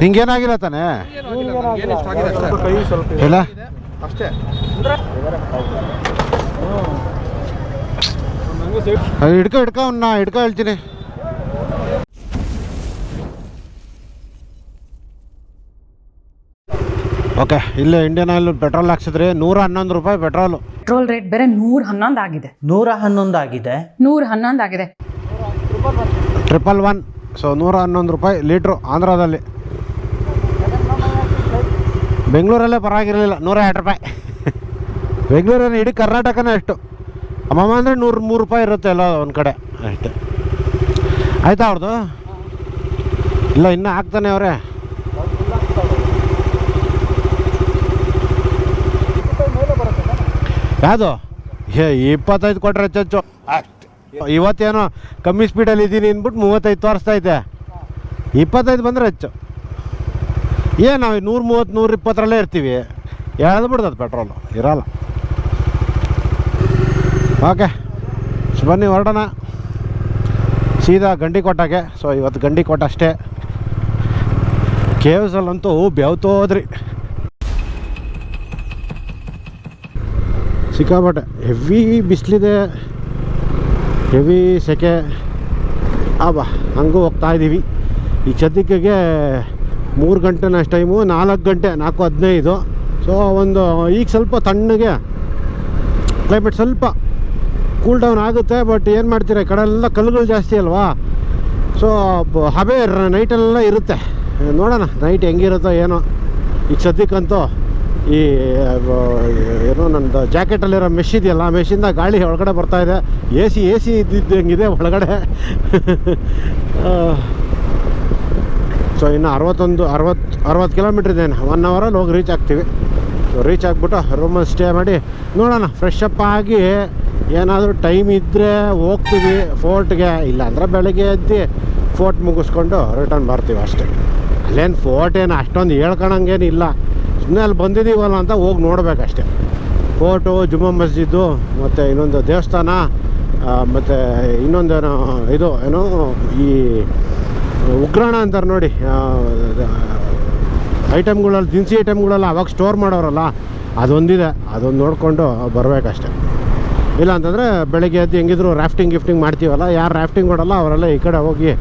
ನಿಂಗೇನಾಗಿಲ್ಲ ತಾನೆ. ಇಲ್ಲ? ಅಷ್ಟೇ ಹಿಡ್ಕೊ ಹಿಡ್ಕೊ ಅವ್ನ ಹಿಡ್ಕೊ ಹೇಳ್ತೀನಿ. ಓಕೆ ಇಲ್ಲೇ ಇಂಡಿಯನ್ ಆಯಿಲ್ ಪೆಟ್ರೋಲ್ ಹಾಕ್ಸಿದ್ರೆ ನೂರ ಹನ್ನೊಂದು ರೂಪಾಯಿ ಪೆಟ್ರೋಲ್ ಪೆಟ್ರೋಲ್ ರೇಟ್ ಬೇರೆ ನೂರ ಹನ್ನೊಂದು ಆಗಿದೆ. ನೂರ ಹನ್ನೊಂದು ಆಗಿದೆ. ನೂರ ಹನ್ನೊಂದು ಆಗಿದೆ. ಟ್ರಿಪಲ್ ಒನ್ ಸೊ ನೂರ ಹನ್ನೊಂದು ರೂಪಾಯಿ ಲೀಟ್ರು ಆಂಧ್ರದಲ್ಲಿ. ಬೆಂಗಳೂರಲ್ಲೇ ಪರವಾಗಿರಲಿಲ್ಲ ನೂರ ಎರಡು ರೂಪಾಯಿ. ಬೆಂಗಳೂರಲ್ಲಿ ಇಡೀ ಕರ್ನಾಟಕನೇ ಅಷ್ಟು. ಅಮ್ಮಮ್ಮ ಅಂದರೆ ನೂರು ಮೂರು ರೂಪಾಯಿ ಇರುತ್ತೆ ಎಲ್ಲ ಒಂದು ಕಡೆ. ಅಷ್ಟೆ. ಆಯ್ತಾ ಅವ್ರದ್ದು ಇಲ್ಲ ಇನ್ನೂ ಆಗ್ತಾನೆ ಅವರೇ. ಯಾವುದು? ಏ ಇಪ್ಪತ್ತೈದು ಕೊಟ್ರೆ ಹೆಚ್ಚು ಇವತ್ತೇನೋ ಕಮ್ಮಿ ಸ್ಪೀಡಲ್ಲಿ ಇದ್ದೀನಿ ಅಂದ್ಬಿಟ್ಟು ಮೂವತ್ತೈದು ತೋರಿಸ್ತೈತೆ ಇಪ್ಪತ್ತೈದು ಬಂದರೆ ಹೆಚ್ಚು ಏನು ನಾವು ನೂರು ಮೂವತ್ತು, ನೂರ ಇಪ್ಪತ್ತರಲ್ಲೇ ಇರ್ತೀವಿ. ಹೇಳ್ದು ಬಿಡ್ತದೆ ಪೆಟ್ರೋಲು ಇರಲ್ಲ. ಓಕೆ ಬನ್ನಿ ಹೊರಡೋಣ. ಸೀದಾ ಗಂಡಿ ಕೊಟ್ಟಾಗೆ ಸೊ ಇವತ್ತು ಗಂಡಿ ಕೊಟ್ಟ ಅಷ್ಟೇ ಕೇವ್ಸಲ್ಲಂತೂ ಬೆವ್ತೋದ್ರಿ ಸಿಕ್ಕಾಪಟ್ಟೆ ಹೆವಿ ಬಿಸಿಲಿದೆ. ಹೆವಿ ಸೆಕೆ. ಆ ಬಾ ಹಂಗೂ ಹೋಗ್ತಾ ಇದ್ದೀವಿ ಈ ಸದ್ಯಕ್ಕೆ ಮೂರು ಗಂಟೆ ಅಷ್ಟು ಟೈಮು, ನಾಲ್ಕು ಗಂಟೆ, ನಾಲ್ಕು ಹದಿನೈದು. ಸೊ ಒಂದು, ಈಗ ಸ್ವಲ್ಪ ತಣ್ಣಗೆ ಕ್ಲೈಮೇಟ್ ಸ್ವಲ್ಪ ಕೂಲ್ ಡೌನ್ ಆಗುತ್ತೆ ಬಟ್ ಏನು ಮಾಡ್ತೀರಾ, ಈ ಕಡೆ ಎಲ್ಲ ಕಲ್ಲುಗಳು ಜಾಸ್ತಿ ಅಲ್ವಾ? ಸೊ ಹಬೆ ನೈಟೆಲ್ಲ ಇರುತ್ತೆ. ನೋಡೋಣ ನೈಟ್ ಹೆಂಗಿರುತ್ತೋ ಏನೋ. ಈಗ ಸದ್ಯಕ್ಕಂತೂ ಈ ಏನೋ ನಂದು ಜಾಕೆಟಲ್ಲಿರೋ ಮೆಷ್ ಇದೆಯಲ್ಲ ಮೆಷಿಂದ ಗಾಳಿ ಒಳಗಡೆ ಬರ್ತಾ ಇದೆ. ಎ ಸಿ ಎ ಸಿ ಇದ್ದಂಗಿದೆ ಒಳಗಡೆ ಸೊ ಇನ್ನು ಅರವತ್ತೊಂದು ಅರವತ್ತು ಅರವತ್ತು ಕಿಲೋಮೀಟ್ರ್ ಇದೆ ಒನ್ ಅವರಲ್ಲಿ ಹೋಗಿ ರೀಚ್ ಆಗ್ತೀವಿ. ಸೊ ರೀಚ್ ಆಗಿಬಿಟ್ಟು ರೂಮಲ್ಲಿ ಸ್ಟೇ ಮಾಡಿ ನೋಡೋಣ. ಫ್ರೆಶ್ ಅಪ್ ಆಗಿ ಏನಾದರೂ ಟೈಮ್ ಇದ್ದರೆ ಹೋಗ್ತೀವಿ. ಫೋರ್ಟ್ಗೆ ಇಲ್ಲಾಂದ್ರೆ ಬೆಳಗ್ಗೆ ಎದ್ದು ಫೋರ್ಟ್ ಮುಗಿಸ್ಕೊಂಡು ರಿಟರ್ನ್ ಬರ್ತೀವಿ ಅಷ್ಟೇ. ಅಲ್ಲೇನು ಫೋರ್ಟ್ ಏನು ಅಷ್ಟೊಂದು ಹೇಳ್ಕೊಳಂಗೇನು ಇಲ್ಲ. ಸುಮ್ಮನೆ ಅಲ್ಲಿ ಬಂದಿದ್ದೀವಲ್ಲ ಅಂತ ಹೋಗಿ ನೋಡಬೇಕಷ್ಟೇ. ಫೋರ್ಟು ಜುಮ್ಮಾ ಮಸ್ಜಿದ್ದು ಮತ್ತು ಇನ್ನೊಂದು ದೇವಸ್ಥಾನ ಮತ್ತು ಇನ್ನೊಂದೇನೋ, ಇದು, ಏನೋ, ಈ ಉಗ್ರಾಣ ಅಂತಾರೆ ನೋಡಿ. ಐಟಮ್ಗಳಲ್ಲಿ ದಿನಸಿ ಐಟಮ್ಗಳೆಲ್ಲ ಅವಾಗ ಸ್ಟೋರ್ ಮಾಡೋರಲ್ಲ, ಅದೊಂದಿದೆ. ಅದೊಂದು ನೋಡಿಕೊಂಡು ಬರಬೇಕಷ್ಟೆ. ಇಲ್ಲ ಅಂತಂದರೆ ಬೆಳಗ್ಗೆ ಎದ್ದು ಹೆಂಗಿದ್ರು ರಾಫ್ಟಿಂಗ್ ಗಿಫ್ಟಿಂಗ್ ಮಾಡ್ತೀವಲ್ಲ, ಯಾರು ರಾಫ್ಟಿಂಗ್ ಮಾಡಲ್ಲ, ಅವರೆಲ್ಲ ಈ ಕಡೆ ಹೋಗಿ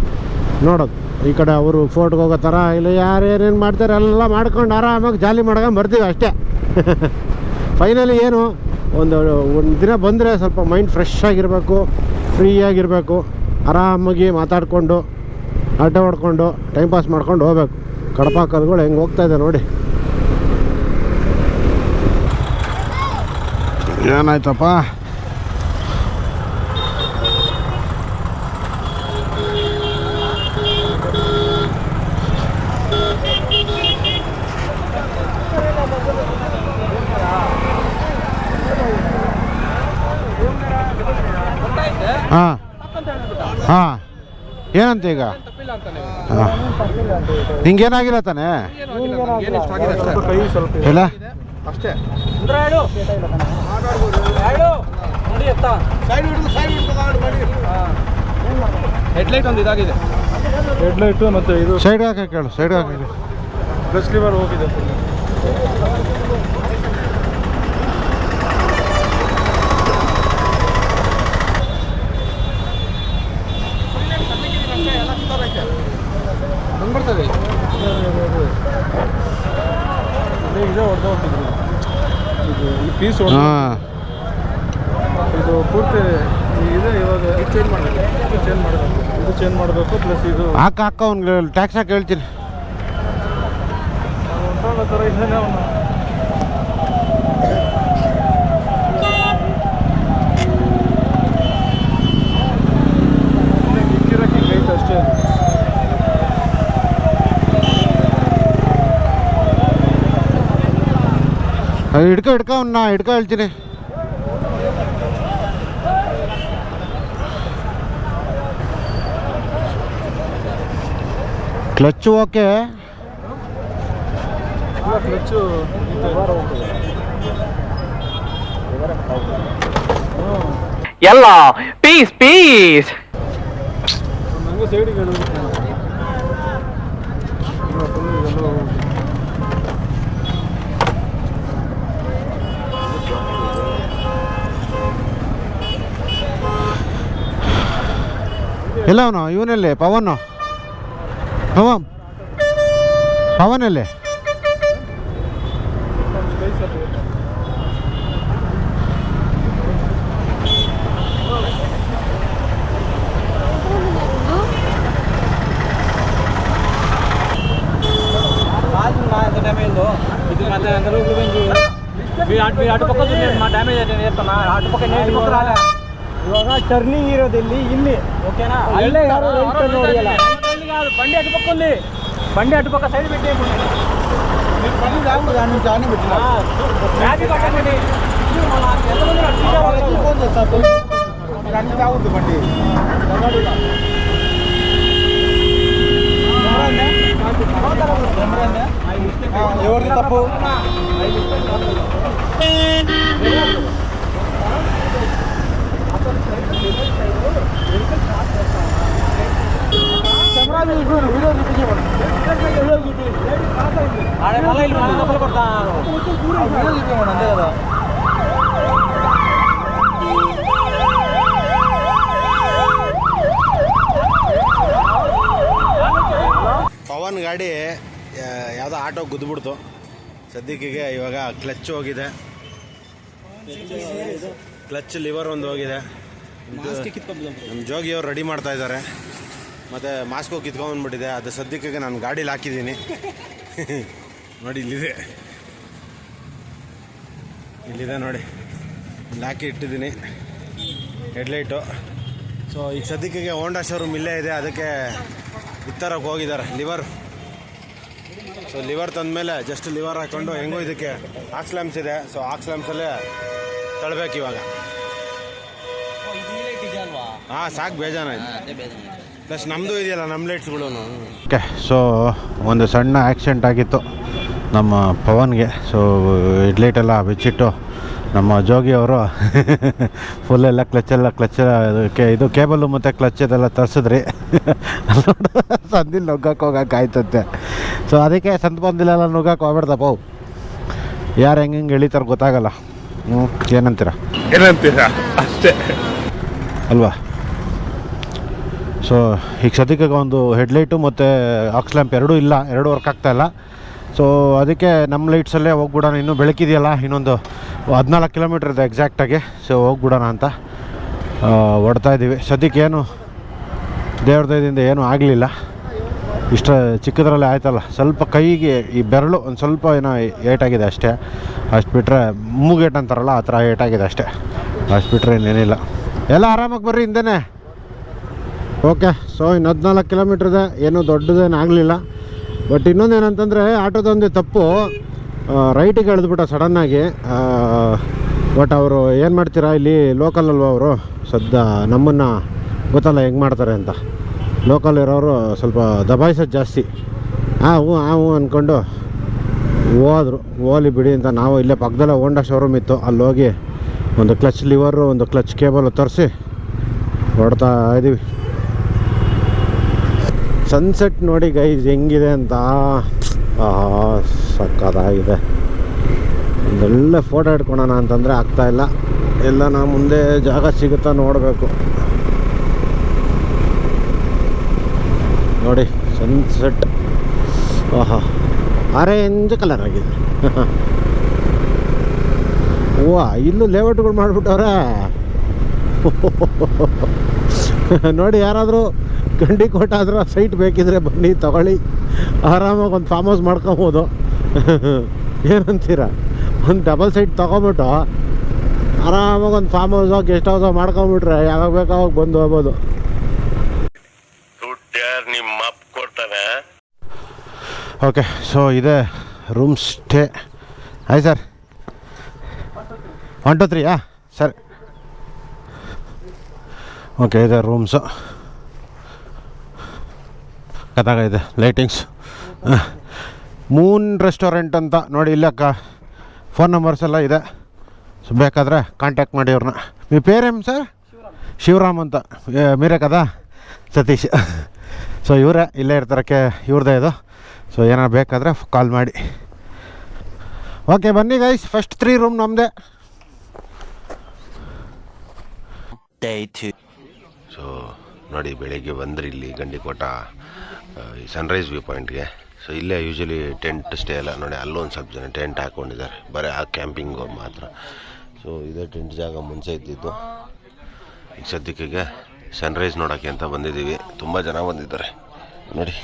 ನೋಡೋದು. ಈ ಕಡೆ ಅವರು ಫೋರ್ಟ್ಗೆ ಹೋಗೋ ಥರ ಇಲ್ಲ, ಯಾರು ಮಾಡ್ತಾರೆ, ಎಲ್ಲ ಮಾಡ್ಕೊಂಡು ಆರಾಮಾಗಿ ಜಾಲಿ ಮಾಡ್ಕೊಂಡು ಬರ್ತೀವಿ ಅಷ್ಟೇ. ಫೈನಲಿ ಏನು, ಒಂದು ಒಂದು ದಿನ ಬಂದರೆ ಸ್ವಲ್ಪ ಮೈಂಡ್ ಫ್ರೆಶ್ ಆಗಿರಬೇಕು ಫ್ರೀ ಆಗಿರಬೇಕು, ಆರಾಮಾಗಿ ಮಾತಾಡಿಕೊಂಡು ಅಡ್ಡ ಹೊಡ್ಕೊಂಡು ಟೈಮ್ ಪಾಸ್ ಮಾಡ್ಕೊಂಡು ಹೋಗ್ಬೇಕು. ಕಡಪ ಕಲ್ಗಳು ಹೆಂಗೆ ಹೋಗ್ತಾ ಇದೆ ನೋಡಿ. ಏನಾಯ್ತಪ್ಪ? ಹಾಂ. ಹಾಂ. ಏನಂತ ಈಗ? ನಿಂಗೇನಾಗಿಲ್ಲ ತಾನೆ. ಇಲ್ಲ? ಅಷ್ಟೇ. ಹೆಡ್ಲೈಟ್ ಒಂದು ಇದಾಗಿದೆ. ಹೆಡ್ಲೈಟು ಮತ್ತು ಇದು ಸೈಡ್ ಹಾಕಿ ಕೇಳು ಸೈಡ್ ಹಾಕಿ ಬಸ್ ಲಿವರ್ ಹೋಗಿದೆ ಹಂಗೆ ಬರ್ತದೆ ಇದೇ ಈ ಪೀಸ್ ಹಾಂ. ಇದು ಪೂರ್ತಿ ಇದೆ ಇವಾಗ ಚೇಂಜ್ ಮಾಡಬೇಕು. ಇದು ಚೇಂಜ್ ಮಾಡಬೇಕು. ಇದು ಚೇಂಜ್ ಮಾಡಬೇಕು ಪ್ಲಸ್ ಇದು ಹಾಕ ಹಾಕ ಅವ್ನಿಗೆ ಟ್ಯಾಕ್ಸ್ ಹಾಕಿ ಹೇಳ್ತೀನಿ. ಉಂಟಲ್ಲ ಥರ ಇದ್ದಾನೆ ಅವನು ಇಕ್ಕಿರಕ್ಕೆ ಹಿಂಗೈತೆ ಅಷ್ಟೇ ಅದು ಹಿಡ್ಕೊ ಹಿಡ್ಕೊ ಅವ್ನ ಹಿಡ್ಕೊ ಹೇಳ್ತೀನಿ ಕ್ಲಚ್ಚು ಓಕೆ ಕ್ಲಚ್ಚು ಎಲ್ಲ ಪೀಸ್ ಪೀಸ್ ಇಲ್ಲ ಅವನು ಇವನಲ್ಲಿ ಪವನ್ ಪವನ್ ಪವನಲ್ಲಿ ಸ್ಪೈಸ್ ಅಲ್ಲಿ ఇది మధ్య అందరూ మీ అటు పక్క మా డ్యామేజ్ అయితే చేస్తున్నా అటు పక్క నేను ఇటు పక్క రాలే ಇವಾಗ ಟರ್ನಿಂಗ್ ಇರೋದಿಲ್ಲಿ ಇಲ್ಲಿ ఓకేనా ಅಲ್ಲೇ ಯಾರು right turn ಹೊಡಿಯಲ್ಲ. కాదు బండి అటు పక్క ఉంది బండి అటు పక్క సైడ్ పెట్టి ట్రాఫిక్ పక్కన ఎవరిది తప్పు ఆడే మళ్ళీ వీళ్ళు మన లోపల కొడతారు అంతే కదా ಪವನ್ ಗಾಡಿ ಯಾವುದೋ ಆಟೋ ಗುದ್ದುಬಿಡ್ತು ಸದ್ಯಕ್ಕೆ ಇವಾಗ ಕ್ಲಚ್ ಹೋಗಿದೆ ಕ್ಲಚ್ ಲಿವರ್ ಒಂದು ಹೋಗಿದೆ ನಮ್ಮ ಜೋಗಿ ಅವ್ರು ರೆಡಿ ಮಾಡ್ತಾ ಇದ್ದಾರೆ. ಮತ್ತು ಮಾಸ್ಕೋ ಕಿತ್ಕೊಂಡ್ಬಂದ್ಬಿಟ್ಟಿದೆ ಅದು ಸದ್ಯಕ್ಕೆ ನಾನು ಗಾಡೀಲಿ ಹಾಕಿದ್ದೀನಿ. ನೋಡಿ ಇಲ್ಲಿದೆ. ಇಲ್ಲಿದೆ ನೋಡಿ. ಇಲ್ಲಿ ಹಾಕಿ ಇಟ್ಟಿದ್ದೀನಿ. ಹೆಡ್ಲೈಟು. ಸೊ ಈಗ ಸದ್ಯಕ್ಕೆ ಹೋಂಡಾ ಶೋರೂಮ್ ಇಲ್ಲೇ ಇದೆ. ಅದಕ್ಕೆ ಇತ್ತರಕ್ಕೆ ಹೋಗಿದ್ದಾರೆ. ಲಿವರ್ ಸೊ ಲಿವರ್ ತಂದಮೇಲೆ ಜಸ್ಟ್ ಲಿವರ್ ಹಾಕ್ಕೊಂಡು ಹೆಂಗೋ ಇದಕ್ಕೆ ಆಕ್ಸ್ಲ್ಯಾಂಪ್ಸ್ ಇದೆ. ಸೊ ಆಕ್ಸ್ಲ್ಯಾಂಪ್ಸಲ್ಲೇ ತಳ್ಬೇಕು ಇವಾಗ. ಹಾಂ ಸಾಕು ಬೇಜಾರಾಯ್ತು. ಪ್ಲಸ್ ನಮ್ಮದು ಇದೆಯಲ್ಲ ನಮ್ಮ ಲೈಟ್ಸ್ಗಳು ಓಕೆ ಸೊ ಒಂದು ಸಣ್ಣ ಆ್ಯಕ್ಸಿಡೆಂಟ್ ಆಗಿತ್ತು ನಮ್ಮ ಪವನ್ಗೆ. ಸೊ ಹೆಡ್ಲೈಟ್ ಎಲ್ಲ ಬಿಚ್ಚಿಟ್ಟು ನಮ್ಮ ಜೋಗಿ ಅವರು ಫುಲ್ ಎಲ್ಲ ಕ್ಲಚೆಲ್ಲ ಕ್ಲಚ್ ಕೇ ಇದು ಕೇಬಲ್ಲು ಮತ್ತು ಕ್ಲಚ್ ಇದೆಲ್ಲ ತರಿಸಿದ್ರಿ. ಸಂದಿಲ್ ನುಗ್ಗಕ್ಕೆ ಹೋಗಕ್ಕೆ ಆಯ್ತಂತೆ. ಸೊ ಅದಕ್ಕೆ ಸಂತ ಬಂದಿಲ್ಲ ನುಗ್ಗಕ್ಕೆ ಹೋಗ್ಬಿಡ್ದಪ್ಪ. ಅವು ಯಾರು ಹೆಂಗೆ ಹೆಂಗೆ ಎಳಿತಾರೆ ಗೊತ್ತಾಗಲ್ಲ. ಹ್ಞೂ ಏನಂತೀರ? ಏನಂತೀರಾ? ಅಷ್ಟೇ. ಅಲ್ವಾ? ಸೊ ಈಗ ಸದ್ಯಕ್ಕೆ ಒಂದು ಹೆಡ್ಲೈಟು ಮತ್ತು ಆಕ್ಸ್ ಲ್ಯಾಂಪ್ ಎರಡೂ ಇಲ್ಲ, ಎರಡೂ ವರ್ಕ್ ಆಗ್ತಾ ಇಲ್ಲ. ಸೊ ಅದಕ್ಕೆ ನಮ್ಮ ಲೈಟ್ಸಲ್ಲೇ ಹೋಗ್ಬಿಡೋಣ. ಇನ್ನೂ ಬೆಳಕಿದೆಯಲ್ಲ, ಇನ್ನೊಂದು ಹದಿನಾಲ್ಕು ಕಿಲೋಮೀಟ್ರ್ ಇದೆ ಎಕ್ಸಾಕ್ಟಾಗಿ ಸೊ ಹೋಗ್ಬಿಡೋಣ ಅಂತ ಹೊಡ್ತಾ ಇದ್ದೀವಿ ಸದ್ಯಕ್ಕೆ ಏನು ದೇವ್ರ ದಯದಿಂದ ಏನೂ ಆಗಲಿಲ್ಲ. ಇಷ್ಟ ಚಿಕ್ಕದ್ರಲ್ಲೇ ಆಯ್ತಲ್ಲ. ಸ್ವಲ್ಪ ಕೈಗೆ ಈ ಬೆರಳು ಒಂದು ಸ್ವಲ್ಪ ಏನೋ ಏಟಾಗಿದೆ ಅಷ್ಟೇ. ಅಷ್ಟು ಬಿಟ್ಟರೆ ಮೂಗೇಟ್ ಅಂತಾರಲ್ಲ, ಆ ಥರ ಏಟಾಗಿದೆ ಅಷ್ಟೇ. ಅಷ್ಟು ಬಿಟ್ಟರೆ ಇನ್ನೇನಿಲ್ಲ. ಎಲ್ಲ ಆರಾಮಾಗಿ ಬರ್ರಿ ಹಿಂದೆನೇ. ಓಕೆ ಸೊ ಇನ್ನು ಹದಿನಾಲ್ಕು ಕಿಲೋಮೀಟ್ರ್ ಇದೆ. ಏನೂ ದೊಡ್ಡದೇನು ಆಗಲಿಲ್ಲ ಬಟ್ ಇನ್ನೊಂದು ಏನಂತಂದರೆ ಆಟೋದೊಂದೇ ತಪ್ಪು. ರೈಟಿಗೆ ಎಳೆದ್ಬಿಟ್ಟ ಸಡನ್ನಾಗಿ ಬಟ್ ಅವರು ಏನು ಮಾಡ್ತೀರಾ? ಇಲ್ಲಿ ಲೋಕಲ್ ಅಲ್ವಾ ಅವರು? ಸದ್ಯ ನಮ್ಮನ್ನು ಗೊತ್ತಲ್ಲ ಹೆಂಗೆ ಮಾಡ್ತಾರೆ ಅಂತ. ಲೋಕಲ್ ಇರೋರು ಸ್ವಲ್ಪ ದಬಾಯಿಸೋದು ಜಾಸ್ತಿ. ಆ, ಹ್ಞೂ ಆ, ಹ್ಞೂ ಅಂದ್ಕೊಂಡು ಹೋದ್ರು. ಹೋಲಿ ಬಿಡಿ ಅಂತ ನಾವು ಇಲ್ಲೇ ಪಕ್ಕದಲ್ಲೇ ಹೋಂಡಾ ಶೋರೂಮ್ ಇತ್ತು. ಅಲ್ಲಿ ಹೋಗಿ ಒಂದು ಕ್ಲಚ್ ಲಿವರು ಒಂದು ಕ್ಲಚ್ ಕೇಬಲ್ ತರಿಸಿ ಹೊಡ್ತಾ ಇದ್ದೀವಿ ಸನ್ಸೆಟ್ ನೋಡಿ ಗೈಸ್ ಹೆಂಗಿದೆ ಅಂತ? ಸಕ್ಕದಾಗಿದೆ ಒಂದೊಳ್ಳೆ ಫೋಟೋ ಇಟ್ಕೊಳೋಣ ಅಂತಂದರೆ ಆಗ್ತಾಯಿಲ್ಲ ಎಲ್ಲ ನಾ ಮುಂದೆ ಜಾಗ ಸಿಗುತ್ತಾ ನೋಡಬೇಕು. ನೋಡಿ ಸನ್ಸೆಟ್ ಆಹಾ ಆರೆಂಜ್ ಕಲರ್ ಆಗಿದೆ. ವಾ, ಇಲ್ಲೂ ಲೇಔಟ್ಗಳು ಮಾಡಿಬಿಟ್ಟವ್ರೆ. ನೋಡಿ, ಯಾರಾದರೂ ಗಂಡಿ ಆದ್ರೆ ಸೈಟ್ ಬೇಕಿದ್ರೆ ಬನ್ನಿ ತಗೊಳ್ಳಿ. ಆರಾಮಾಗಿ ಒಂದು ಫಾರ್ಮ್ ಹೌಸ್ ಮಾಡ್ಕೊಬೋದು. ಏನಂತೀರ? ಒಂದು ಡಬಲ್ ಸೈಟ್ ತೊಗೊಬಿಟ್ಟು ಆರಾಮಾಗಿ ಒಂದು ಫಾರ್ಮ್ ಹೌಸೋ ಗೆಸ್ಟ್ ಹೌಸೋ ಮಾಡ್ಕೊಂಬಿಟ್ರೆ ಯಾವಾಗ ಬೇಕು ಅವಾಗ ಬಂದು ಹೋಗ್ಬೋದು. ಓಕೆ ಸೊ ಇದೆ ರೂಮ್ ಸ್ಟೇ ಆಯ್ತು ಸರ್ ಒನ್ ಟು ತ್ರೀಯಾ ಸರ್ ಓಕೆ ಇದೆ ರೂಮ್ಸು ಕಥಾಗೈತೆ ಲೈಟಿಂಗ್ಸ್ ಮೂನ್ ರೆಸ್ಟೋರೆಂಟ್ ಅಂತ ನೋಡಿ ಇಲ್ಲ ಅಕ್ಕ ಫೋನ್ ನಂಬರ್ಸ್ ಎಲ್ಲ ಇದೆ. ಸೊ ಬೇಕಾದರೆ ಕಾಂಟ್ಯಾಕ್ಟ್ ಮಾಡಿ ಅವ್ರನ್ನ ನಿಮ್ಮ ಪೇರೇಮ್ ಸರ್ ಶಿವರಾಮ್ ಅಂತ. ಮೀರೆ ಕದಾ ಸತೀಶ್. ಸೊ ಇವರೇ ಇಲ್ಲೇ ಇರ್ತಾರಕ್ಕೆ ಇವ್ರದ್ದೇ ಇದು. ಸೊ ಏನಾರು ಬೇಕಾದರೆ ಕಾಲ್ ಮಾಡಿ. ಓಕೆ ಬನ್ನಿ ಗೈಸ್ ಫಸ್ಟ್ ತ್ರೀ ರೂಮ್ ನಮ್ಮದೇ ಸೊ ನೋಡಿ ಬೆಳಿಗ್ಗೆ ಬಂದ್ರಿ ಇಲ್ಲಿ ಗಂಡಿಕೋಟ ಈ ಸನ್ರೈಸ್ ವ್ಯೂ ಪಾಯಿಂಟ್ಗೆ ಸೊ ಇಲ್ಲೇ ಯೂಶಲಿ ಟೆಂಟ್ ಸ್ಟೇ ಎಲ್ಲ ನೋಡಿ, ಅಲ್ಲೊಂದು ಸ್ವಲ್ಪ ಜನ ಟೆಂಟ್ ಹಾಕ್ಕೊಂಡಿದ್ದಾರೆ ಬರೀ ಆ ಕ್ಯಾಂಪಿಂಗು ಮಾತ್ರ. ಸೊ ಇದೇ ಟೆಂಟ್ ಜಾಗ ಮುಂಚೆ ಇದ್ದಿದ್ದು. ಈಗ ಸದ್ಯಕ್ಕೆ ಸನ್ರೈಸ್ ನೋಡೋಕ್ಕೆ ಅಂತ ಬಂದಿದ್ದೀವಿ. ತುಂಬ ಜನ ಬಂದಿದ್ದಾರೆ. ನೋಡಿ,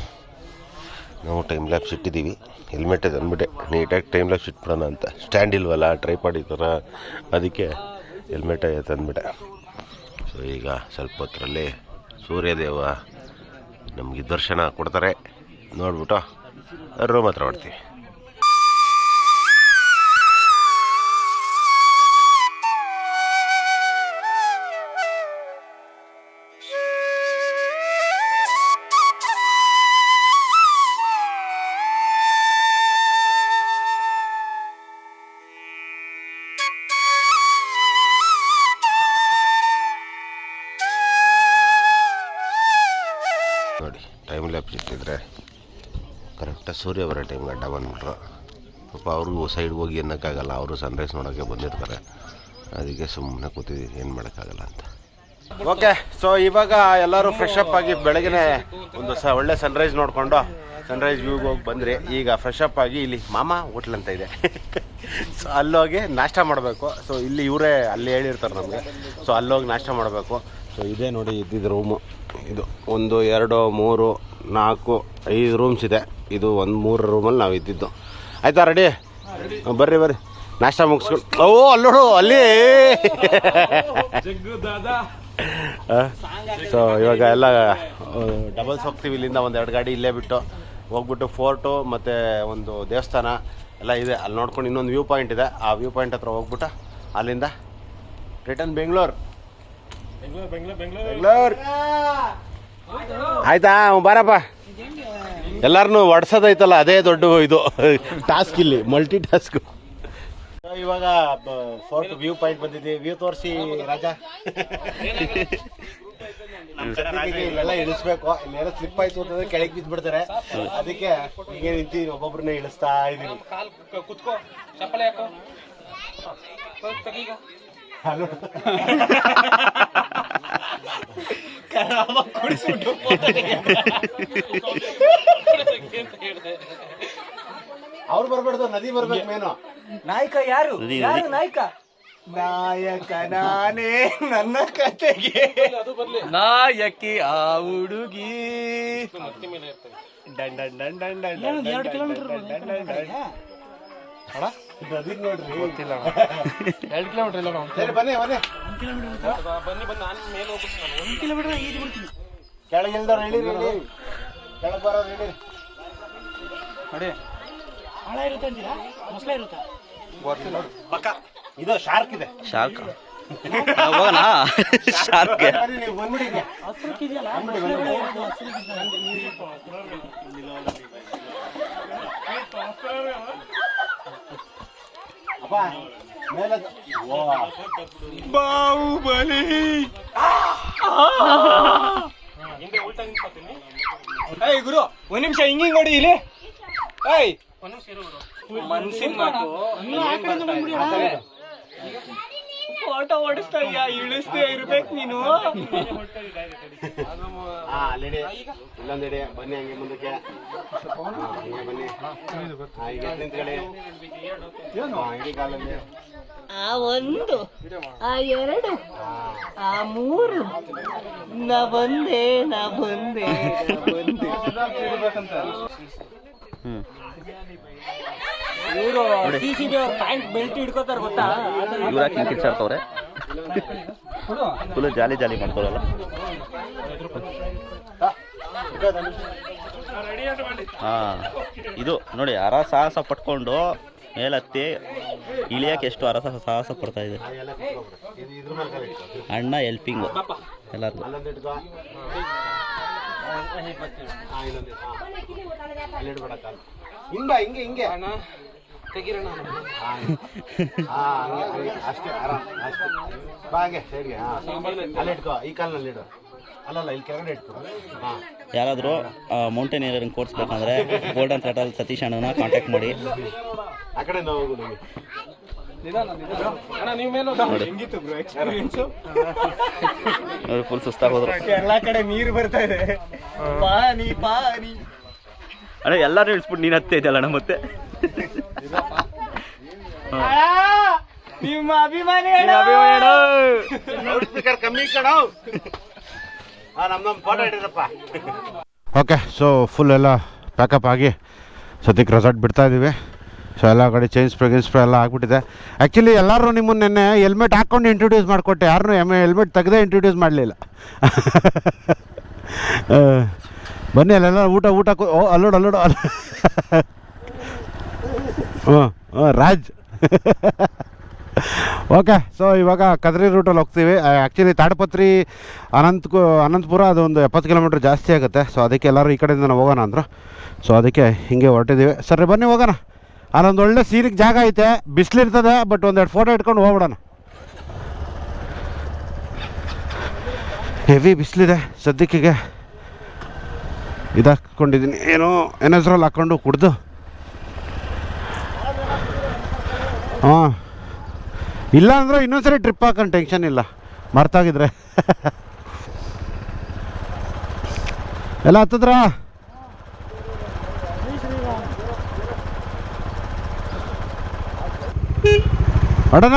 ನಾವು ಟೈಮ್ ಲ್ಯಾಬ್ಸ್ ಇಟ್ಟಿದ್ದೀವಿ. ಹೆಲ್ಮೆಟ್ ತಂದ್ಬಿಟ್ಟೆ ನೀಟಾಗಿ ಟೈಮ್ ಲ್ಯಾಬ್ಸ್ ಇಟ್ಬಿಡೋಣ ಅಂತ. ಸ್ಟ್ಯಾಂಡ್ ಇಲ್ವಲ್ಲ ಟ್ರೈಪಾಡ್ ಈ ಥರ. ಅದಕ್ಕೆ ಹೆಲ್ಮೆಟೇ ತಂದ್ಬಿಟ್ಟೆ. ಸೊ ಈಗ ಸ್ವಲ್ಪ ಹೊತ್ತರಲ್ಲಿ ಸೂರ್ಯದೇವ ನಮಗೆ ದರ್ಶನ ಕೊಡ್ತಾರೆ. ನೋಡ್ಬಿಟ್ಟು ರೂಮ್ ಹತ್ರ ಸೂರ್ಯ ಬರೋ ಟೈಮ್ ಗಂಟ ಬಂದ್ಬಿಟ್ರು. ಪಾಪ ಅವ್ರಿಗೂ ಸೈಡ್ ಹೋಗಿ ಅನ್ನೋಕ್ಕಾಗಲ್ಲ ಅವರು ಸನ್ರೈಸ್ ನೋಡೋಕ್ಕೆ ಬಂದಿರ್ತಾರೆ. ಅದಕ್ಕೆ ಸುಮ್ಮನೆ ಕೂತಿದ್ದೀವಿ ಏನು ಮಾಡೋಕ್ಕಾಗಲ್ಲ ಅಂತ. ಓಕೆ ಸೊ ಇವಾಗ ಎಲ್ಲರೂ ಫ್ರೆಶ್ ಅಪ್ ಆಗಿ ಬೆಳಗ್ಗೆ ಒಂದು ಸ, ಒಳ್ಳೆ ಸನ್ರೈಸ್ ನೋಡಿಕೊಂಡು ಸನ್ರೈಸ್ ವ್ಯೂಗೆ ಹೋಗಿ ಬಂದ್ರಿ. ಈಗ ಫ್ರೆಶ್ ಅಪ್ ಆಗಿ ಇಲ್ಲಿ ಮಾಮ ಹೋಟ್ಲ್ ಅಂತ ಇದೆ. ಸೊ ಅಲ್ಲೋಗಿ ನಾಷ್ಟ ಮಾಡಬೇಕು. ಸೊ ಇಲ್ಲಿ ಇವರೇ ಅಲ್ಲಿ ಹೇಳಿರ್ತಾರೆ ನಮಗೆ. ಸೊ ಅಲ್ಲೋಗಿ ನಾಷ್ಟ ಮಾಡಬೇಕು. ಸೊ ಇದೇ ನೋಡಿ ಇದ್ದಿದ್ದು ರೂಮು ಇದು ಒಂದು, ಎರಡು, ಮೂರು, ನಾಲ್ಕು, ಐದು ರೂಮ್ಸ್ ಇದೆ. ಇದು ಒಂದು ಮೂರು ರೂಮಲ್ಲಿ ನಾವು ಇದ್ದಿದ್ದು. ಆಯ್ತಾ ರೆಡಿ ಬರ್ರಿ ಬರ್ರಿ. ನಾಷ್ಟ ಮುಗಿಸ್ಕೊಂಡು ಓ ಅಲ್ಲೋಡು ಅಲ್ಲಿ. ಸೊ ಇವಾಗ ಎಲ್ಲ ಡಬಲ್ಸ್ ಹೋಗ್ತೀವಿ ಇಲ್ಲಿಂದ ಒಂದು ಎರಡು ಗಾಡಿ ಇಲ್ಲೇ ಬಿಟ್ಟು. ಹೋಗ್ಬಿಟ್ಟು ಫೋರ್ಟು ಮತ್ತು ಒಂದು ದೇವಸ್ಥಾನ ಎಲ್ಲ ಇದೆ. ಅಲ್ಲಿ ನೋಡ್ಕೊಂಡು ಇನ್ನೊಂದು ವ್ಯೂ ಪಾಯಿಂಟ್ ಇದೆ. ಆ ವ್ಯೂ ಪಾಯಿಂಟ್ ಹತ್ರ ಹೋಗ್ಬಿಟ್ಟು ಅಲ್ಲಿಂದ ರಿಟರ್ನ್ ಬೆಂಗಳೂರು ಬೆಂಗಳೂರು ಆಯ್ತಾ ಅವ್ನ್ ಬಾರಪ್ಪ. ಎಲ್ಲಾರನು ಒಡ್ಸೋದೈತಲ್ಲ ಅದೇ ದೊಡ್ಡ ಇದು. ಟಾಸ್ಕ್ ಇಲ್ಲಿ ಮಲ್ಟಿ ಟಾಸ್ಕ್ ಇವಾಗ ಫೋರ್ಟ್ ವ್ಯೂ ಪಾಯಿಂಟ್ ಬಂದಿದೆ. ವ್ಯೂ ತೋರಿಸಿ ರಾಜಾ. ಇಲ್ಲೆಲ್ಲ ಇಳಿಸ್ಬೇಕು. ಇಲ್ಲೆಲ್ಲ ಸ್ಲಿಪ್ ಆಯ್ತು ಅಂತಂದ್ರೆ ಕೆಳಗೆ ಬಿದ್ದು ಬಿಡ್ತಾರೆ ಅದಕ್ಕೆ ಹೀಗೆ ನಿಂತಿದ್ದೀನಿ ಒಬ್ಬೊಬ್ರನ್ನ ಇಳಿಸ್ತಾ ಇದೀನಿ ಅವ್ರು ಬರ್ಬಾರ್ದು ನದಿ ಬರ್ಬೇಕು ಮೇನು ನಾಯಕ ಯಾರು? ಯಾರು ನಾಯಕ? ನಾಯಕ ನಾನೇ ನನ್ನ ಕತೆಗೆ. ನಾಯಕಿ ಆ ಹುಡುಗಿ. ಡನ್ ಡನ್ ಡನ್ ಡನ್ ಡನ್ ಡನ್ ಎರಡು ಕಿಲೋಮೀಟರ್ ನದಿ ನೋಡ್ರಿ ಗೊತ್ತಿಲ್ಲ ಎರಡು ಕಿಲೋಮೀಟರ್ ಇಲ್ಲ ಸರಿ ಬನ್ನಿ ಬನ್ನಿ. ಬನ್ನಿ ಬನ್ನಿ ನಾನು ಮೇಲೆ ಹೋಗ್ಬಿಡ್ತೀನಿ ಕಿಲೋಮೀಟರ್ ಈಜು ಬಿಡ್ತೀನಿ. ಕೆಳಗೆ ಇಲ್ದವ್ರು ಇಳೀರಿ ಇಳಿ ಕೆಳಗೆ ಬರೋರು ಹೇಳಿರಿ ನೋಡಿ. ಹಳ ಇರುತ್ತೆ ಅಂತೀರಾ? ಮೊಸಳೆ ಇರುತ್ತಾ? ಗೊತ್ತಿಲ್ಲ. ಇದು ಶಾರ್ಕ್ ಇದೆ. ಶಾರ್ಕ್ ಹೋಗೋಣ ಶಾರ್ಕ್ ಬಂದ್ಬಿಡಿ ಬಾಹುಬಲಿ. ಏಯ್ ಗುರು ಒಂದ್ ನಿಮಿಷ ಹಿಂಗ್ ಹಿಂಗ್ ನೋಡಿ ಇಲ್ಲಿ. ಏಯ್. ಮನ್ಸಿನ ಮಾತು. ಫೋಟೋ ಓಡಿಸ್ತಾ ಇದೀಯಾ? ಇಳಿಸ್ದೇ ಇರ್ಬೇಕು ನೀನು. ಹಾ ಇಲ್ಲೊಂದೆಡೆ ಇಲ್ಲೊಂದಿಡಿ ಬನ್ನಿ ಹಂಗೆ ಮುಂದಕ್ಕೆ. ಹಾ, ಬನ್ನಿ. ಹಾ, ಈಗ ನಿಂತ್ಕೊಳ್ಳಿ. ಇಡೀ ಕಾಲಲ್ಲಿ. ಆ ಒಂದು ಆ ಎರಡು ಆ ಮೂರು. ನಾ ಬಂದೆ ನಾ ಬಂದೆ. ಬಂದೆ. ಬಂದೆ ಇವರು ಸಿ ಸಿ ಅವ್ರ ಪ್ಯಾಂಟ್ ಬೆಲ್ಟ್ ಹಿಡ್ಕೋತಾರೆ ಗೊತ್ತಾ? ಇವ್ರ ಯಾಕೆ ಕಿಚ್ಚಾಡ್ತವ್ರೆ? ಫುಲ್ ಜಾಲಿ ಜಾಲಿ ಮಾಡ್ತಾರಲ್ಲ ಹಾ ಇದು ನೋಡಿ ಅರ ಸಾಹಸ ಪಟ್ಕೊಂಡು ಮೇಲತ್ತಿ ಇಳಿಯಕ್ಕೆ ಎಷ್ಟು ಅರ ಸಾಹಸ ಪಡ್ತಾ ಇದೆ. ಅಣ್ಣ ಹೆಲ್ಪಿಂಗ್ ಎಲ್ಲರಿಗೂ. ಹಿಂಗ ಹಿಂಗೆ. ಹಿಂಗೆ ತೆಗಿರೋಣ. ಅಷ್ಟೇ ಆರಾಮ್ ಅಷ್ಟೇ. ಬಾ ಹಂಗೆ ಹಾ. ಅಲ್ಲಿ ಇಟ್ಕೋ ಈ ಕಾಲ್ನಲ್ಲಿ ಇಡು. ಅಲ್ಲಲ್ಲ ಇಲ್ಲಿ ಕೆಳಗಡೆ ಇಟ್ಕೊ. ಹಾಂ. ಯಾರಾದರೂ ಮೌಂಟೇನಿಯರಿಂಗ್ ಕೋರ್ಸ್ ಬೇಕಂದ್ರೆ ಗೋಲ್ಡನ್ ಥ್ರೆಟಲ್ ಸತೀಶ್ ಅಣ್ಣನ ಕಾಂಟ್ಯಾಕ್ಟ್ ಮಾಡಿ. ಆ ಕಡೆ ನಾವು ಹೋಗು. ನಮಗೆ ನೋಡಿ ಫುಲ್ ಸುಸ್ತಾಗೋದ್ರು. ಎಲ್ಲ ಎಲ್ಲಾ ಕಡೆ ನೀರು ಬರ್ತಾ ಇದೆ. ಪಾನಿ ಪಾನಿ. ಅಣ್ಣ ಎಲ್ಲರೂ ಇಳಿಸ್ಬಿಟ್ಟು ನೀನು ಹತ್ತೆ ಇದೆಯಲ್ಲ ಅಣ್ಣ ಮತ್ತೆ? ನಿಮ್ಮ ಅಭಿಮಾನಿ ಕಮ್ಮಿ ಕಣವ್ ನಮ್ ನಮ್ಮ ಫೋಟೋ ಓಕೆ ಸೊ ಫುಲ್ ಎಲ್ಲ ಪ್ಯಾಕಪ್ ಆಗಿ ಸದ್ಯಕ್ಕೆ ರೆಸಾರ್ಟ್ ಬಿಡ್ತಾ ಇದ್ದೀವಿ ಸೊ ಎಲ್ಲ ಕಡೆ ಚೇಂಜ್ ಸ್ಪ್ರೇ ಗಿನ್ ಸ್ಪ್ರೇ ಎಲ್ಲ ಆಗಿಬಿಟ್ಟಿದೆ. ಆ್ಯಕ್ಚುಲಿ ಎಲ್ಲರೂ ನಿಮ್ಮನ್ನ ನೆನ್ನೆ ಹೆಲ್ಮೆಟ್ ಹಾಕ್ಕೊಂಡು ಇಂಟ್ರೊಡ್ಯೂಸ್ ಮಾಡಿಕೊಟ್ಟೆ. ಯಾರನ್ನೂ ಎಂ ಹೆಲ್ಮೆಟ್ ತೆಗೆದೇ ಇಂಟ್ರೊಡ್ಯೂಸ್ ಮಾಡಲಿಲ್ಲ. ಬನ್ನಿ, ಅಲ್ಲೆಲ್ಲ ಊಟ ಊಟ ಅಲ್ಲೋಡು ಅಲ್ಲೋಡು, ಅಲ್ಲ ಹ್ಞೂ ರಾಜ್. ಓಕೆ ಸೊ ಇವಾಗ ಕದ್ರಿ ರೂಟಲ್ಲಿ ಹೋಗ್ತೀವಿ. ಆ್ಯಕ್ಚುಲಿ ತಾಡಪತ್ರಿ, ಅನಂತ ಅನಂತಪುರ ಅದು ಒಂದು ಎಪ್ಪತ್ತು ಕಿಲೋಮೀಟ್ರ್ ಜಾಸ್ತಿ ಆಗುತ್ತೆ. ಸೊ ಅದಕ್ಕೆ ಎಲ್ಲರೂ ಈ ಕಡೆಯಿಂದ ನಾವು ಹೋಗೋಣ ಅಂದರು. ಸೊ ಅದಕ್ಕೆ ಹಿಂಗೆ ಹೊರಟಿದ್ದೀವಿ. ಸರಿ, ಬನ್ನಿ ಹೋಗೋಣ. ಅಲ್ಲೊಂದು ಒಳ್ಳೆ ಸೀನಿಗೆ ಜಾಗ ಐತೆ. ಬಿಸಿಲಿರ್ತದೆ ಬಟ್ ಒಂದೆರಡು ಫೋಟೋ ಇಟ್ಕೊಂಡು ಹೋಗ್ಬಿಡೋಣ. ಹೆವಿ ಬಿಸಿಲಿದೆ ಸದ್ಯಕ್ಕಿಗೆ ಇದಾಕೊಂಡಿದ್ದೀನಿ ಏನೋ ಎನ್ ಹೆಸ್ರಲ್ಲಿ ಹಾಕ್ಕೊಂಡು ಕುಡ್ದು. ಹಾಂ. ಇಲ್ಲ ಅಂದ್ರೆ ಇನ್ನೊಂದ್ಸರಿ ಟ್ರಿಪ್ ಹಾಕೊಂಡು ಟೆನ್ಷನ್ ಇಲ್ಲ. ಮರ್ತಾಗಿದ್ರೆ. ಎಲ್ಲ ಹತ್ತದ್ರ? ಹೊಡೋಣ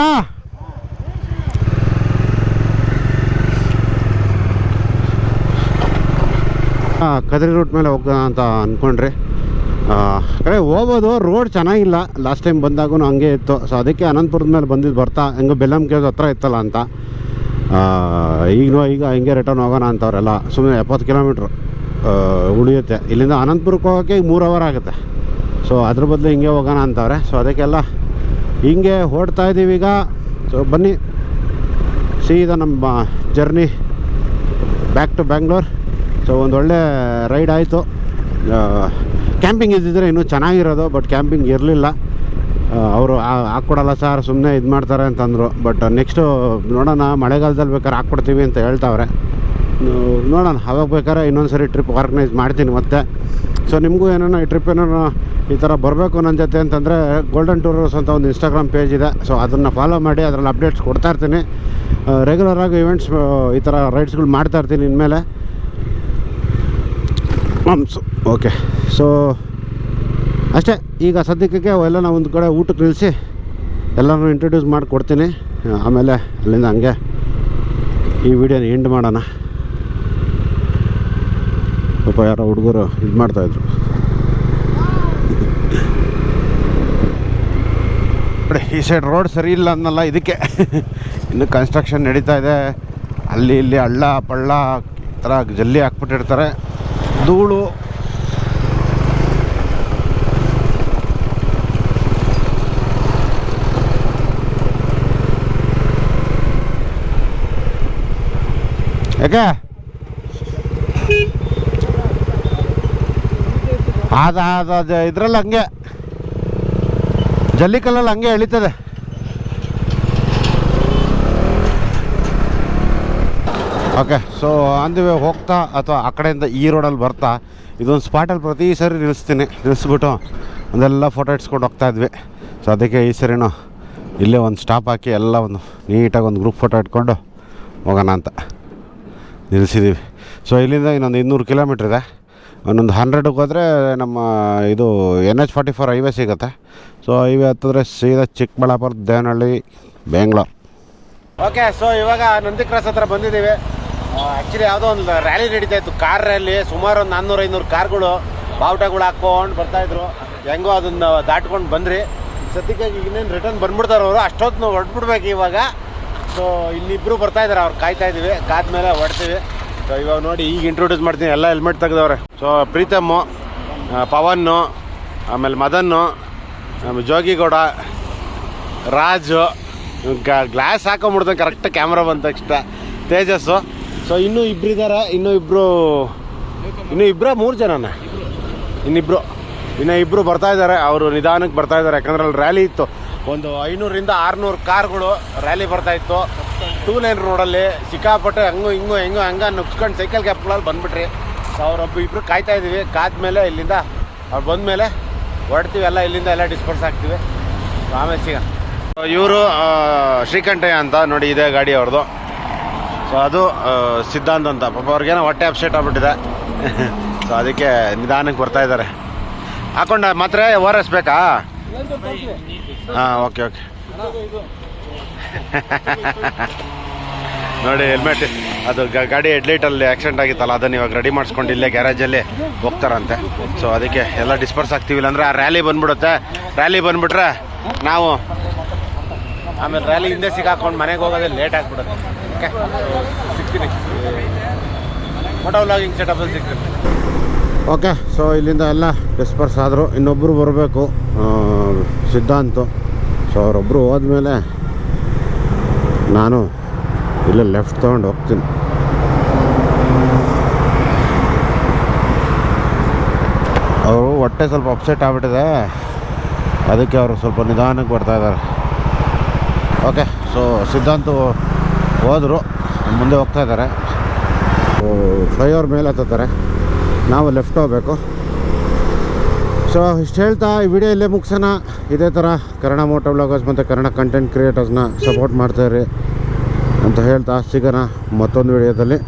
ಕದ್ರಿ ರೂಟ್ ಮೇಲೆ ಹೋಗೋಣ ಅಂತ ಅಂದ್ಕೊಂಡ್ರಿ ಆ ಕಡೆ ಹೋಗೋದು ರೋಡ್ ಚೆನ್ನಾಗಿಲ್ಲ. ಲಾಸ್ಟ್ ಟೈಮ್ ಬಂದಾಗೂ ಹಂಗೆ ಇತ್ತು. ಸೊ ಅದಕ್ಕೆ ಅನಂತಪುರದ ಮೇಲೆ ಬಂದಿದ್ದು ಬರ್ತಾ. ಹೆಂಗೋ ಬೆಲ್ಲಮ್ ಕೇವ್ಸ್ ಹತ್ರ ಇತ್ತಲ್ಲ ಅಂತ. ಈಗ ಈಗ ಹಿಂಗೆ ರಿಟರ್ನ್ ಹೋಗೋಣ ಅಂತವ್ರೆಲ್ಲ. ಸುಮ್ಮನೆ ಎಪ್ಪತ್ತು ಕಿಲೋಮೀಟ್ರ್ ಉಳಿಯುತ್ತೆ. ಇಲ್ಲಿಂದ ಅನಂತಪುರಕ್ಕೆ ಹೋಗೋಕ್ಕೆ ಈಗ ಮೂರು ಅವರ್ ಆಗುತ್ತೆ. ಸೊ ಅದ್ರ ಬದಲು ಹಿಂಗೆ ಹೋಗೋಣ ಅಂತವ್ರೆ. ಸೊ ಅದಕ್ಕೆಲ್ಲ ಹಿಂಗೆ ಹೊಡ್ತಾ ಇದ್ದೀವಿ ಈಗ. ಸೊ ಬನ್ನಿ. ಸೀದಾ ನಮ್ಮ journey back to Bangalore so ಒಂದು ಒಳ್ಳೆ ರೈಡ್ ಆಯಿತು. ಕ್ಯಾಂಪಿಂಗ್ ಇದ್ದಿದ್ರೆ ಇನ್ನೂ ಚೆನ್ನಾಗಿರೋದು ಬಟ್ ಕ್ಯಾಂಪಿಂಗ್ ಇರಲಿಲ್ಲ. ಅವರು ಹಾಕ್ಕೊಡಲ್ಲ ಸರ್ ಸುಮ್ಮನೆ ಇದು ಮಾಡ್ತಾರೆ ಅಂತಂದರು. ಬಟ್ ನೆಕ್ಸ್ಟು ನೋಡೋಣ, ಮಳೆಗಾಲದಲ್ಲಿ ಬೇಕಾದ್ರೆ ಹಾಕ್ಕೊಡ್ತೀವಿ ಅಂತ ಹೇಳ್ತಾವ್ರೆ. ನೋಡೋಣ, ಅವಾಗ ಬೇಕಾದ್ರೆ ಇನ್ನೊಂದು ಸರಿ ಟ್ರಿಪ್ ಆರ್ಗನೈಸ್ ಮಾಡ್ತೀನಿ ಮತ್ತೆ. ಸೊ ನಿಮಗೂ ಏನೋ ಈ ಟ್ರಿಪ್ ಏನೋ ಈ ಥರ ಬರಬೇಕು ನನ್ನ ಜೊತೆ ಅಂತಂದರೆ ಗೋಲ್ಡನ್ ಟೂರರ್ಸ್ ಅಂತ ಒಂದು ಇನ್ಸ್ಟಾಗ್ರಾಮ್ ಪೇಜ್ ಇದೆ. ಸೊ ಅದನ್ನು ಫಾಲೋ ಮಾಡಿ, ಅದರಲ್ಲಿ ಅಪ್ಡೇಟ್ಸ್ ಕೊಡ್ತಾಯಿರ್ತೀನಿ ರೆಗ್ಯುಲರಾಗಿ ಇವೆಂಟ್ಸ್ ಈ ಥರ ರೈಡ್ಸ್ಗಳು ಮಾಡ್ತಾಯಿರ್ತೀನಿ ಇನ್ಮೇಲೆ. So okay. ಸೊ ಅಷ್ಟೇ, ಈಗ ಸದ್ಯಕ್ಕೆ ಎಲ್ಲ ನಾವು ಒಂದು ಕಡೆ ಊಟಕ್ಕೆ ನಿಲ್ಲಿಸಿ ಎಲ್ಲರೂ ಇಂಟ್ರೊಡ್ಯೂಸ್ ಮಾಡಿ ಕೊಡ್ತೀನಿ ಆಮೇಲೆ ಅಲ್ಲಿಂದ ಹಂಗೆ ಈ ವಿಡಿಯೋನ ಎಂಡ್ ಮಾಡೋಣ. ಪಾಪ ಯಾರೋ ಹುಡುಗರು ಇದು ಮಾಡ್ತಾಯಿದ್ರು ಈ ಸೈಡ್ ರೋಡ್ ಸರಿ ಇಲ್ಲ ಅನ್ನಲ್ಲ ಇದಕ್ಕೆ. ಇನ್ನು ಕನ್ಸ್ಟ್ರಕ್ಷನ್ ನಡೀತಾ ಇದೆ. ಅಲ್ಲಿ ಇಲ್ಲಿ ಹಳ್ಳ, ಪಳ್ಳ, ಈ ಥರ ಜಲ್ಲಿ ಹಾಕ್ಬಿಟ್ಟಿರ್ತಾರೆ. ಧೂಳು. ಯಾಕೆ? ಅದು ಅದು ಇದ್ರಲ್ಲಿ ಹಂಗೆ. ಜಲ್ಲಿಕಲ್ಲಲ್ಲಿ ಹಂಗೆ ಎಳಿತದೆ. Okay so on the way ಹೋಗ್ತಾ ಅಥವಾ ಆ ಕಡೆಯಿಂದ ಈ ರೋಡಲ್ಲಿ ಬರ್ತಾ, ಇದೊಂದು ಸ್ಪಾಟಲ್ಲಿ ಪ್ರತಿ ಸರಿ ನಿಲ್ಲಿಸ್ತೀನಿ, ನಿಲ್ಲಿಸ್ಬಿಟ್ಟು ಒಂದೆಲ್ಲ ಫೋಟೋ ಇಟ್ಸ್ಕೊಂಡು ಹೋಗ್ತಾ ಇದ್ವಿ. ಸೊ ಅದಕ್ಕೆ ಈ ಸರಿನೂ ಇಲ್ಲೇ ಒಂದು ಸ್ಟಾಪ್ ಹಾಕಿ ಎಲ್ಲ ಒಂದು ನೀಟಾಗಿ ಒಂದು ಗ್ರೂಪ್ ಫೋಟೋ ಇಟ್ಕೊಂಡು ಹೋಗೋಣ ಅಂತ ನಿಲ್ಲಿಸಿದ್ದೀವಿ ಸೊ ಇಲ್ಲಿಂದ ಇನ್ನೊಂದು ಇನ್ನೂರು ಕಿಲೋಮೀಟ್ರ್ ಇದೆ. ಒಂದೊಂದು ಹಂಡ್ರೆಡ್ಗೆ ಹೋದರೆ ನಮ್ಮ ಇದು N H forty four highway ಸಿಗುತ್ತೆ. ಸೊ ಹೈವೇ ಹತ್ತಿದ್ರೆ ಸೀದಾ ಚಿಕ್ಕಬಳ್ಳಾಪುರ, ದೇವನಹಳ್ಳಿ ಬೆಂಗ್ಳೂರು ಓಕೆ ಸೊ ಇವಾಗ ನಂದಿ ಕ್ರಾಸ್ ಹತ್ರ ಬಂದಿದ್ದೀವಿ. ಆ್ಯಕ್ಚುಲಿ ಯಾವುದೋ ಒಂದು ರ್ಯಾಲಿ ನಡೀತಾ ಇತ್ತು. ಕಾರ್ ರ್ಯಾಲಿ ಸುಮಾರು ಒಂದು ನಾನ್ನೂರು, ಐನೂರು ಕಾರ್ಗಳು ಬಾವುಟಗಳು ಹಾಕ್ಕೊಂಡು ಬರ್ತಾಯಿದ್ರು ಹೆಂಗೋ ಅದನ್ನು ದಾಟ್ಕೊಂಡು ಬಂದ್ರಿ. ಸದ್ಯಕ್ಕೆ ಇನ್ನೇನು ರಿಟರ್ನ್ ಬಂದ್ಬಿಡ್ತಾರೆ ಅವರು ಅಷ್ಟೊತ್ತು ಹೊಡ್ಬಿಡ್ಬೇಕು ಇವಾಗ. ಸೊ ಇನ್ನಿಬ್ಬರು ಬರ್ತಾ ಇದ್ದಾರೆ ಅವ್ರು ಕಾಯ್ತಾ ಇದ್ದೀವಿ ಕಾದ್ಮೇಲೆ ಹೊಡ್ತೀವಿ ಸೊ ಇವಾಗ ನೋಡಿ, ಈಗ ಇಂಟ್ರೊಡ್ಯೂಸ್ ಮಾಡ್ತೀನಿ. ಎಲ್ಲ ಹೆಲ್ಮೆಟ್ ತೆಗೆದವ್ರೆ. ಸೊ ಪ್ರೀತಮ್ಮು ಪವನ್ನು, ಆಮೇಲೆ ಮದನ್ನು, ಆಮೇಲೆ ಜೋಗಿಗೌಡ, ರಾಜು ಗ್ಲಾಸ್ ಹಾಕೊಂಬಿಡ್ತಾನೆ ಕರೆಕ್ಟ್ ಕ್ಯಾಮ್ರಾ ಬಂದ ತಕ್ಷಣ. ತೇಜಸ್ಸು. ಸೊ ಇನ್ನೂ ಇಬ್ಬರಿದ್ದಾರೆ ಇನ್ನೂ ಇಬ್ಬರು ಇನ್ನೂ ಇಬ್ಬರ ಮೂರು ಜನನ? ಇನ್ನಿಬ್ಬರು ಇನ್ನು ಇಬ್ಬರು ಬರ್ತಾ ಇದ್ದಾರೆ ಅವರು ನಿಧಾನಕ್ಕೆ ಬರ್ತಾ ಇದ್ದಾರೆ ಯಾಕಂದ್ರೆ ಅಲ್ಲಿ ರ್ಯಾಲಿ ಇತ್ತು. ಒಂದು ಐನೂರಿಂದ ಆರುನೂರು ಕಾರ್ಗಳು ರ್ಯಾಲಿ ಬರ್ತಾ ಇತ್ತು. ಟೂ ಲೈನ್ ರೋಡಲ್ಲಿ ಸಿಕ್ಕಾಪಟ್ಟೆ ಹಂಗು ಹಿಂಗು ಹೆಂಗು ಹಂಗ ನುಗ್ಸ್ಕೊಂಡು ಸೈಕಲ್ ಕ್ಯಾಪ್ಗಳಲ್ಲಿ ಬಂದ್ಬಿಟ್ರಿ. ಸೊ ಅವರೊಬ್ಬ ಇಬ್ರು ಕಾಯ್ತಾ ಇದ್ದೀವಿ ಕಾದ್ಮೇಲೆ ಇಲ್ಲಿಂದ ಅವ್ರು ಬಂದಮೇಲೆ ಹೊರಡ್ತೀವಿ. ಎಲ್ಲ ಇಲ್ಲಿಂದ ಎಲ್ಲ ಡಿಸ್ಪರ್ಸ್ ಆಗ್ತೀವಿ. ಆಮೇಲೆ ಸಿಗ ಇವರು ಶ್ರೀಕಂಠಯ್ಯ ಅಂತ ನೋಡಿ ಇದೆ ಗಾಡಿ ಅವ್ರದ್ದು ಸೊ ಅದು ಸಿದ್ಧಾಂತ ಅಂತ. ಪಾಪ ಅವ್ರಿಗೇನೋ ಹೊಟ್ಟೆ ಅಪ್ಸೆಟ್ ಆಗ್ಬಿಟ್ಟಿದೆ. ಸೊ ಅದಕ್ಕೆ ನಿಧಾನಕ್ಕೆ ಬರ್ತಾ ಇದ್ದಾರೆ. ಹಾಕೊಂಡ, ಮಾತ್ರ ಓರ್ ಎಸ್ ಬೇಕಾ? ಹಾಂ ಓಕೆ ಓಕೆ ನೋಡಿ ಹೆಲ್ಮೆಟ್ ಅದು ಗಾಡಿ ಹೆಡ್ಲೈಟಲ್ಲಿ ಆಕ್ಸಿಡೆಂಟ್ ಆಗಿತ್ತಲ್ಲ, ಅದನ್ನು ಇವಾಗ ರೆಡಿ ಮಾಡಿಸ್ಕೊಂಡು ಇಲ್ಲೇ ಗ್ಯಾರೇಜಲ್ಲಿ ಹೋಗ್ತಾರಂತೆ. ಸೊ ಅದಕ್ಕೆ ಎಲ್ಲ ಡಿಸ್ಪರ್ಸ್ ಆಗ್ತೀವಿ ಇಲ್ಲಾಂದ್ರೆ ಆ ರ್ಯಾಲಿ ಬಂದ್ಬಿಡುತ್ತೆ. ರ್ಯಾಲಿ ಬಂದ್ಬಿಟ್ರೆ ನಾವು ಆಮೇಲೆ ರ್ಯಾಲಿ ಹಿಂದೆ ಸಿಗಾಕೊಂಡು ಮನೆಗೆ ಹೋಗೋದೇ ಲೇಟ್ ಆಗಿಬಿಡುತ್ತೆ. ಓಕೆ. ಫೋಟೋ ಸೆಟಪಲ್ಲಿ ಓಕೆ ಸೊ ಇಲ್ಲಿಂದ ಎಲ್ಲ ಡಿಸ್ಪರ್ಸ್ ಆದರು. ಇನ್ನೊಬ್ಬರು ಬರಬೇಕು ಸಿದ್ಧಾಂತು. ಸೊ ಅವರೊಬ್ಬರು ಹೋದ್ಮೇಲೆ ನಾನು ಇಲ್ಲೇ ಲೆಫ್ಟ್ ತೊಗೊಂಡು ಹೋಗ್ತೀನಿ. ಅವರು ಹೊಟ್ಟೆ ಸ್ವಲ್ಪ ಅಪ್ಸೆಟ್ ಆಗ್ಬಿಟ್ಟಿದೆ. ಅದಕ್ಕೆ ಅವರು ಸ್ವಲ್ಪ ನಿಧಾನಕ್ಕೆ ಬರ್ತಾ ಇದ್ದಾರೆ. ಓಕೆ ಸೊ ಸಿದ್ಧಾಂತು ಹೋದರು, ಮುಂದೆ ಹೋಗ್ತಾ ಇದ್ದಾರೆ. ಫ್ಲೈಓವರ್ ಮೇಲೆ ಹತ್ತಾರೆ ನಾವು ಲೆಫ್ಟ್ ಹೋಗಬೇಕು. ಸೊ ಇಷ್ಟು ಹೇಳ್ತಾ ಈ ವಿಡಿಯೋ ಇಲ್ಲೇ ಮುಗಿಸೋಣ. ಇದೇ ಥರ ಕನ್ನಡ ಮೋಟೋ ಬ್ಲಾಗರ್ಸ್ ಮತ್ತು ಕನ್ನಡ ಕಂಟೆಂಟ್ ಕ್ರಿಯೇಟರ್ಸ್ನ ಸಪೋರ್ಟ್ ಮಾಡ್ತಾಯಿರಿ ಅಂತ ಹೇಳ್ತಾ ಸಿಗೋಣ ಮತ್ತೊಂದು ವಿಡಿಯೋದಲ್ಲಿ